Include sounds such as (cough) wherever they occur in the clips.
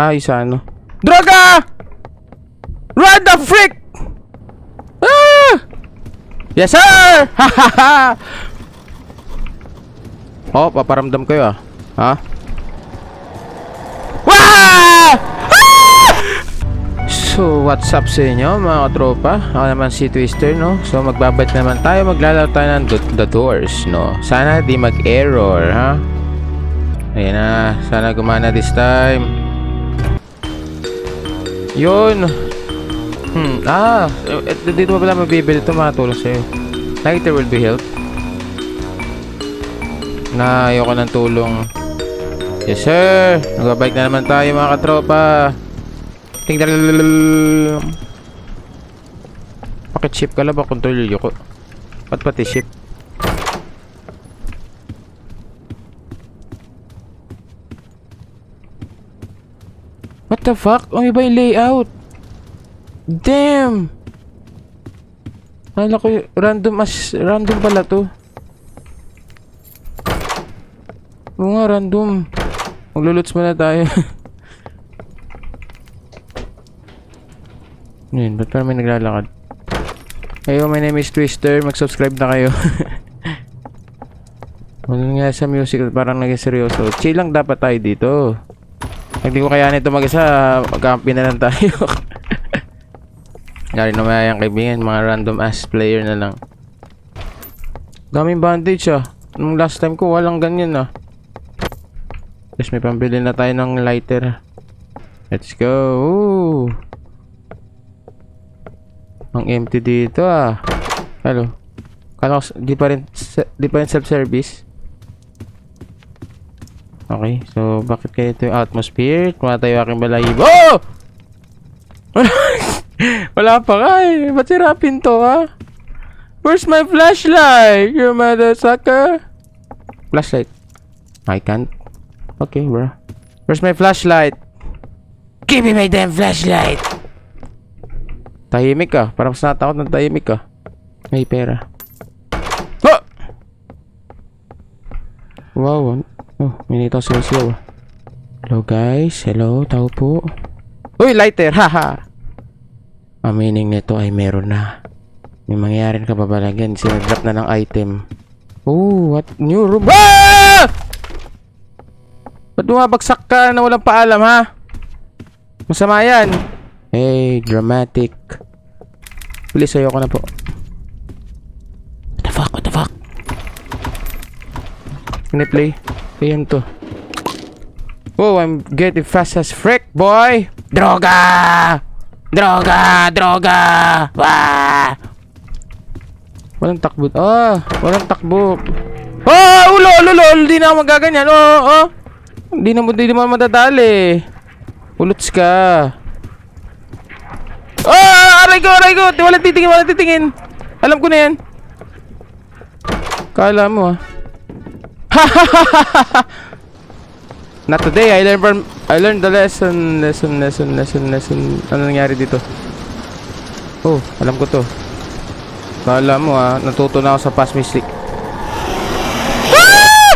Ah, isa ano. Droga! Run the frick! Ah! Yes, sir! Oh, paparamdam kayo ah. Ha? Wah! Ah! So, what's up sa inyo mga katropa? Ako naman si Twister, no? So, magbabait naman tayo. Maglalaro tayo ng do- The Doors, no? Sana di mag-error, ha? Ayan na. Sana gumana this time. Yun. Hmm. Ah. eh, Dito pa pala mabibili ito. Makatulong sa'yo. Lighter will be help. Na ayoko ng tulong. Yes, sir. Nagbabike na naman tayo mga katropa. Tingnan. Bakit ship ka lang ba? Control ko. Ba't pati ship? What the fuck? Ang iba yung layout. Damn! Kala ko random as random pala to. Oo nga, random. Magluluts muna tayo. (laughs) Yun, ba't parang may naglalakad? Hey, my name is Twister. Mag-subscribe na kayo. (laughs) Wala nga sa music, parang naging seryoso. Chill lang dapat tayo dito. Pag di ko kaya nito mag-isa, magkampi na lang tayo. (laughs) Gari naman yung kaibigan, mga random ass player na lang. Daming bandage ah. Nung last time ko, walang ganyan ah. Yes, may pambili na tayo ng lighter. Let's go. Ooh. Ang empty dito ah. Hello. Kala di pa rin, di pa rin self-service. Okay, so bakit kaya ito yung atmosphere? Kumatayo aking balahibo. Oh! Wala, (laughs) pa nga eh. Ba't sirapin to ha? Where's my flashlight? You mother sucker? Flashlight. I can't. Okay, bro. Where's my flashlight? Give me my damn flashlight! Tahimik ka. Parang mas natakot ng tahimik ka. May pera. Oh! Wow. Oh, may nito siya siya. Hello guys. Hello. Tao po. Uy, lighter. (laughs) Haha. Ang meaning nito ay meron na. May mangyayaring kababalagyan. Sinadrop na ng item. Oh, what? New room. Ah! Ba't bumabagsak ka na walang paalam, ha? Masama yan. Hey, dramatic. Please, ayoko na po. What the fuck? What the fuck? Can I play? Ayan to. Oh, I'm getting fast as frick, boy! Droga! Droga! Droga! Wah! Walang takbo. Ah! Walang takbo. Oh! Ulo! Ulo! Ulo! Di na ako magaganyan. Oh! Oh! Di na mo, di mo madadali. Ulots ka. Oh! Aray ko! Aray ko! Di wala titingin! Wala titingin! Alam ko na yan. Kala mo ah. (laughs) Not today. I learned from I learned the lesson, lesson, lesson, lesson, lesson. Ano nangyari dito? Oh, alam ko to. Kala mo ah, natuto na ako sa past mistake. Ah!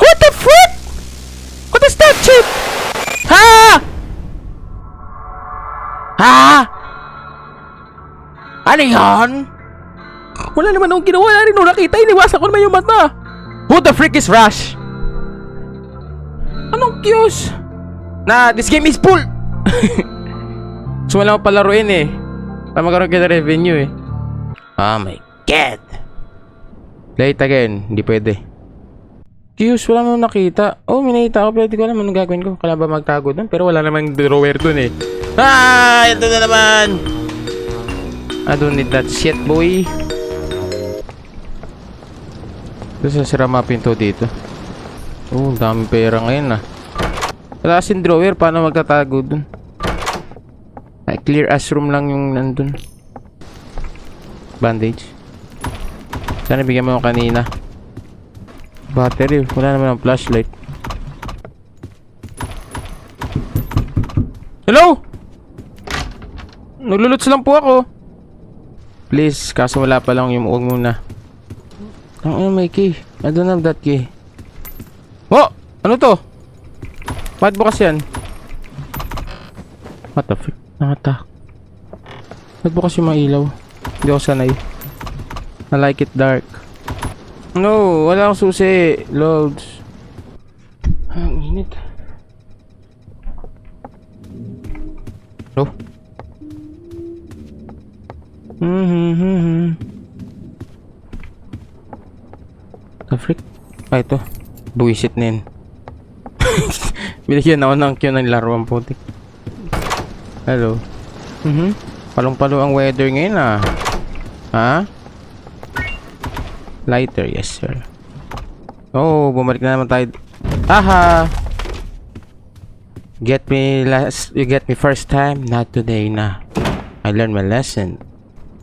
What the frick? What is that shit? Ha? Ha? Ano yan? Wala naman akong ginawa na rin nung nakita. Iniwasan ko naman yung mata. Who the frick is Rush? Anong Q's? Na, this game is full! (laughs) so wala ko palaruin eh. Para magkaroon kita revenue eh. Oh my God! Play it again. Hindi pwede. Q's, wala naman nakita. Oh, may nakita ako pero di ko alam anong gagawin ko. Kailan ba magtago doon? Pero wala namang drawer doon eh. Ah! Ito na naman! I don't need that shit, boy. Gusto sira mga pinto dito. Oh, dami pera ngayon ah. Wala kasing drawer, paano magtatago dun? Ay, clear as room lang yung nandun. Bandage. Sana bigyan mo ako kanina. Battery, wala naman ang flashlight. Hello? Nagluluts lang po ako. Please, kaso wala pa lang yung uwag muna. Ano may key? I don't have that key. Oh! Ano to? Bakit bukas yan? What the frick? Nakatak. Ba't bukas yung mga ilaw? Hindi ako sanay. I like it dark. No, wala akong susi. Loads. Ang init. Oh. Hmm, The frick? Ah, ito. Buwisit na yun. (laughs) Binigyan ako ng cue ng laruan putik. Hello. Mhm. Palong-palo ang weather ngayon ah. Ha? Lighter, yes sir. Oh, bumalik na naman tayo. Aha! Get me last, you get me first time, not today na. I learned my lesson.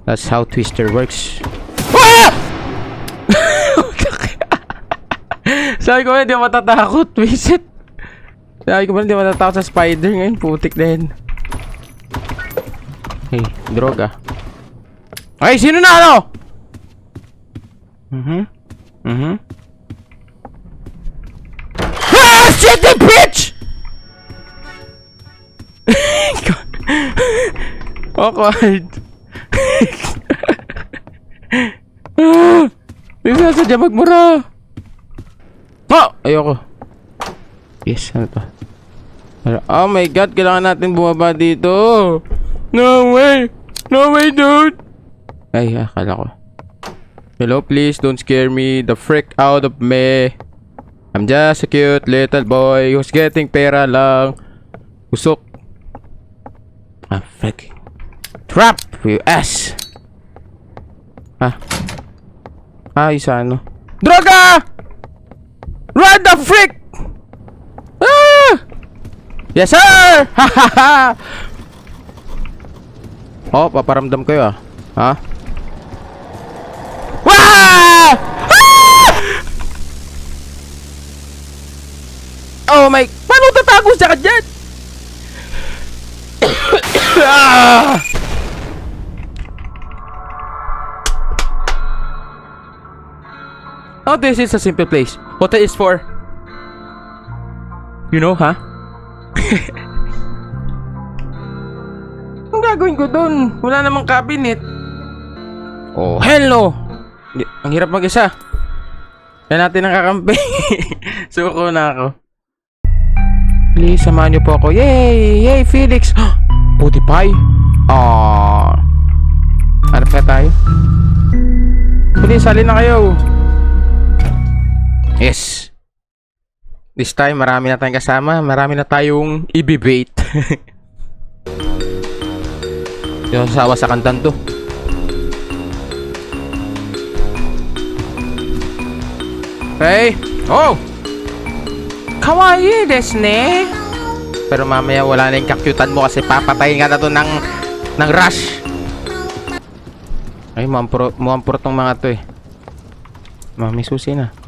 That's how Twister works. Ah! Sabi ko, hindi ako matatakot, (laughs) visit. Sabi ko, hindi ako matatakot sa spider ngayon, putik na yun. Hey, droga. Ay, sino na ano? Mhm. Mhm. Ah, shit, the bitch! Awkward. (laughs) Hindi sasadya magmura. Oh! Ayoko. Yes, ano to? Oh my god, kailangan natin bumaba dito. No way! No way, dude! Ay, akala ko. Hello, please don't scare me the frick out of me. I'm just a cute little boy who's getting pera lang. Usok. Ah, frick. Trap! You ass! Ah. Ah, isa ano. Droga! Run the frick! Ah! Yes, sir! (laughs) Oh, paparamdam kayo ah. Ha? Wah! Ah! Oh my... Paano tatago siya ka ah! Oh, this is a simple place. Hotel is for... You know, ha? (laughs) Ang gagawin ko doon? Wala namang cabinet. Oh, hello! Ang hirap mag-isa. Yan natin ang kakampi. (laughs) Suko na ako. Please, samahan niyo po ako. Yay! Yay, Felix! (gasps) Puti pie! Aww. Hanap na tayo. Please, sali na kayo. Yes. This time, marami na tayong kasama. Marami na tayong ibibait. (laughs) Ako sasawa sa kantan to. Hey! Oh! Kawaii desu ne. Pero mamaya wala na yung kakyutan mo kasi papatayin ka na to ng, ng rush. Ay, muampuro, muampuro tong mga to eh. Mami, susi na.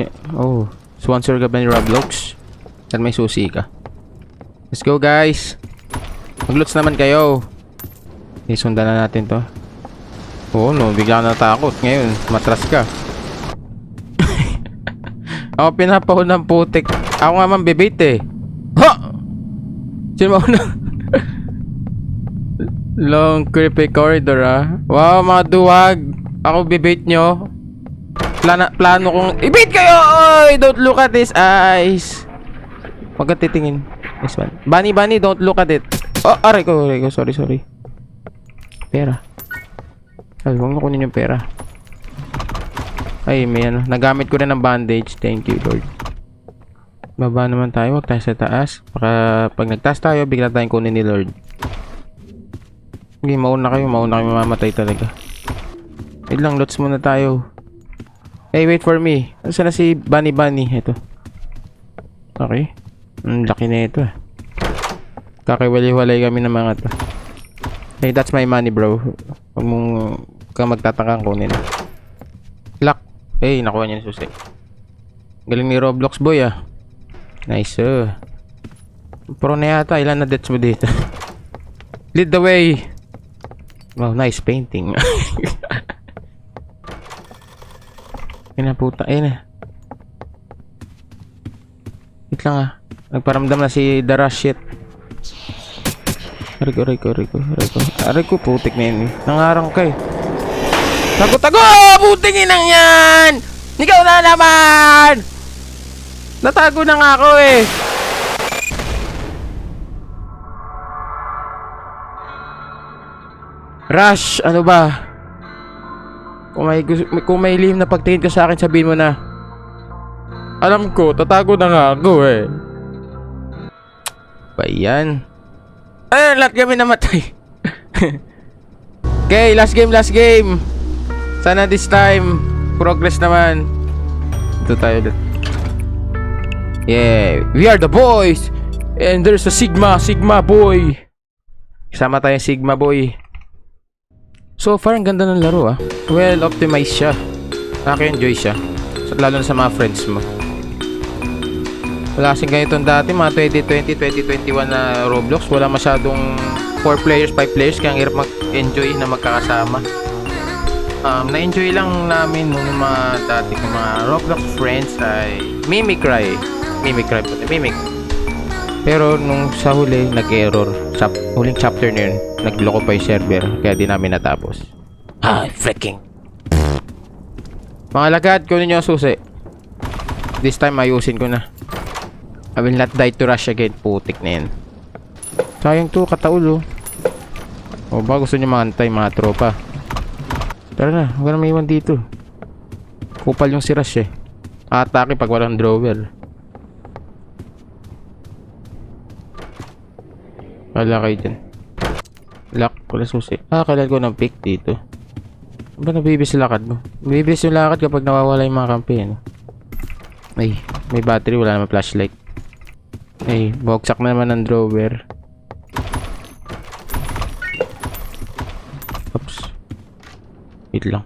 Eh, oh, sponsor ka ba ni Roblox? Saan may susi ka? Let's go guys! Maglots naman kayo. Okay, sundan na natin to. Oo, no, bigla ka natakot. Ngayon, matras ka. (laughs) Ako pinapahon ng putik. Ako nga man bibit eh. Ha! Sino mauna? (laughs) Long creepy corridor ah. Wow, mga duwag. Ako bibait nyo. Plana, plano kong... Ibit kayo! Oy! Don't look at his eyes. Huwag ka titingin. This one. Bunny, bunny, don't look at it. Oh, aray ko, aray ko. Sorry, sorry. Pera. Ay, huwag mo kunin yung pera. Ay, may ano. Nagamit ko rin ng bandage. Thank you, Lord. Baba naman tayo. Huwag tayo sa taas. Baka pag nagtaas tayo, bigla tayong kunin ni Lord. Sige, mauna kayo. Mauna kayo mamamatay talaga. Wait lang, lots muna tayo. Hey, wait for me. Saan na si Bunny Bunny? Ito. Okay. Ang laki na ito eh. Kakiwalay-walay kami ng mga to. Hey, that's my money, bro. Huwag mong ka magtatakang kunin. Lock. Hey, nakuha niya yung susi. Galing ni Roblox boy ah. Nice uh. Pro na yata. Ilan na deaths mo dito? (laughs) Lead the way. Wow, nice painting. (laughs) Ayun na puta. Ayun na. Wait lang ah. Nagparamdam na si Darashit. Aray ko, aray ko, aray ko, aray ko. Aray ko, putik na yun. eh. Nangarang ka eh. Tago-tago! Puting inang yan! Ikaw na naman! Natago na nga ako eh. Rush, ano ba? Kung may, kung may lihim na pagtingin ka sa akin, sabihin mo na. Alam ko, tatago na nga ako eh. Ba yan? Ayun, lahat kami namatay. (laughs) okay, last game, last game. Sana this time, progress naman. Ito tayo ulit. Yeah, we are the boys. And there's a Sigma, Sigma boy. Kasama tayo Sigma boy. So far, ang ganda ng laro ah. Well, optimized siya. Nakaka-enjoy siya. Lalo na sa mga friends mo. Wala kasing ganitong dati, mga 2020, 2021 na Roblox. Wala masyadong 4 players, 5 players. Kaya ang hirap mag-enjoy na magkakasama. Um, na-enjoy lang namin nung mga dati kong mga Roblox friends ay Mimicry. Mimicry po. Mimic. Pero nung sa huli, nag-error. Sa huling chapter na yun, nagloko pa yung server. Kaya di namin natapos. Ah, freaking. Mga lagad, kunin nyo ang susi. This time, ayusin ko na. I will not die to rush again. Putik na yan. Sayang to, kataul oh. O ba gusto nyo maantay mga tropa? Tara na, huwag na maiwan dito. Kupal yung si Rush eh. Atake pag walang drawer. Wala kayo dyan. Lock, wala susi. Ah, kailan ko ng pick dito. Ba nabibis yung lakad mo? Nabibis yung lakad kapag nawawala yung mga kampi, ano? Ay, may battery, wala naman flashlight. Ay, boksak na naman ng drawer. Oops. Wait lang.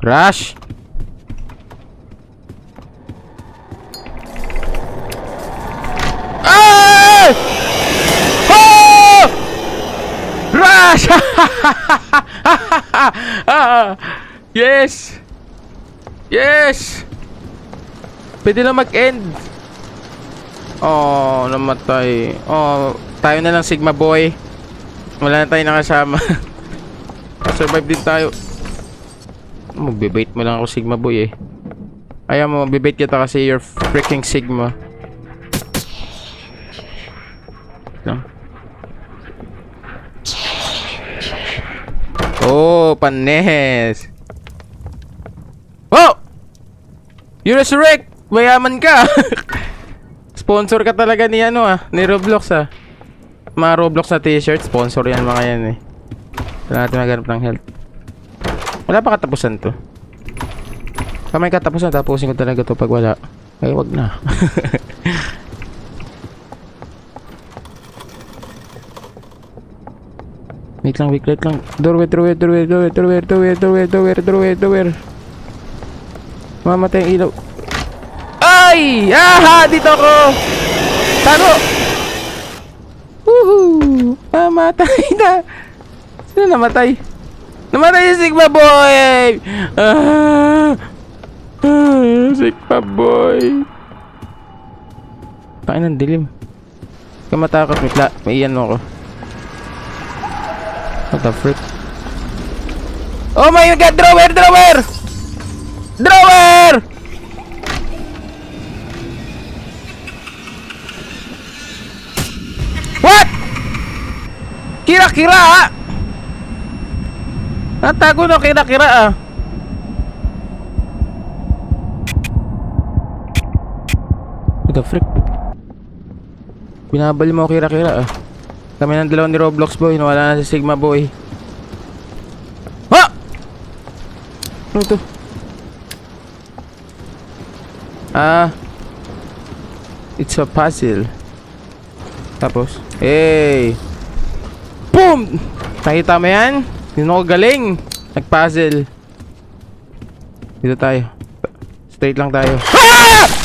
Rush! Ah! Oh! Rush! Ah! Yes! Yes! Pwede na mag-end. Oh, namatay. Oh, tayo na lang Sigma Boy. Wala na tayo nakasama. (laughs) Survive din tayo. Magbibait mo lang ako Sigma Boy eh. Ayaw mo, magbibait kita kasi you're freaking Sigma. Lang. Oh, panes. Oh! You resurrect! Mayaman ka! (laughs) Sponsor ka talaga ni ano ah, ni Roblox ah. Mga Roblox na t-shirt, sponsor yan mga yan eh. Wala natin maghanap ng health. Wala pa katapusan to. Kung may katapusan, tapusin ko talaga to pag wala. Ay, wag na. (laughs) wait lang, wait, wait lang. Doorway, doorway, doorway, doorway, doorway, doorway, doorway, doorway, doorway, doorway. Mamatay ang ilaw. Ay! Aha! Dito ako! Tago! Woohoo! Namatay na! Sino namatay? Namatay si Sigma Boy! Ah! Ah, Sigma Boy! Pakin ng dilim. Kaya matakot, may, may iyan ako. What the frick? Oh my god! Drawer! Drawer! Drawer! What? Kira-kira ah! Natago na kira-kira ah. What the frick? Binabali mo kira-kira ah. Kami ng dalawa ni Roblox boy, nawala na si Sigma boy. Ha! Ano to? Ah. It's a puzzle. Tapos, hey! Boom! Nakita mo yan? Yun ako galing. Nag-puzzle. Dito tayo. Straight lang tayo. Ah!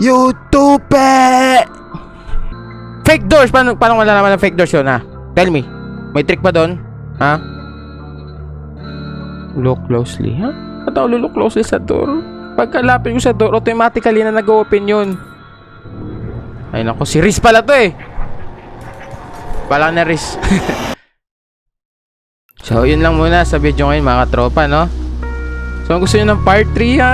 YouTube! Fake doors! Paano, paano malalaman ng fake doors yun, ha? Tell me. May trick ba doon? Ha? Look closely, ha? At ako luluklose sa door. Pagkalapit ko sa door, automatically na nag-open yun. Ay nako, si Riz pala to eh. Pala na Riz. (laughs) so, yun lang muna sa video ngayon mga katropa, no? So, kung gusto nyo ng part 3 ha,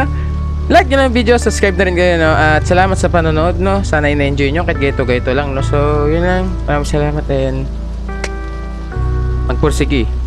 like nyo ng video, subscribe na rin kayo, no? At salamat sa panonood, no? Sana in-enjoy nyo kahit gaito-gaito lang, no? So, yun lang. Maraming salamat and magpursigi.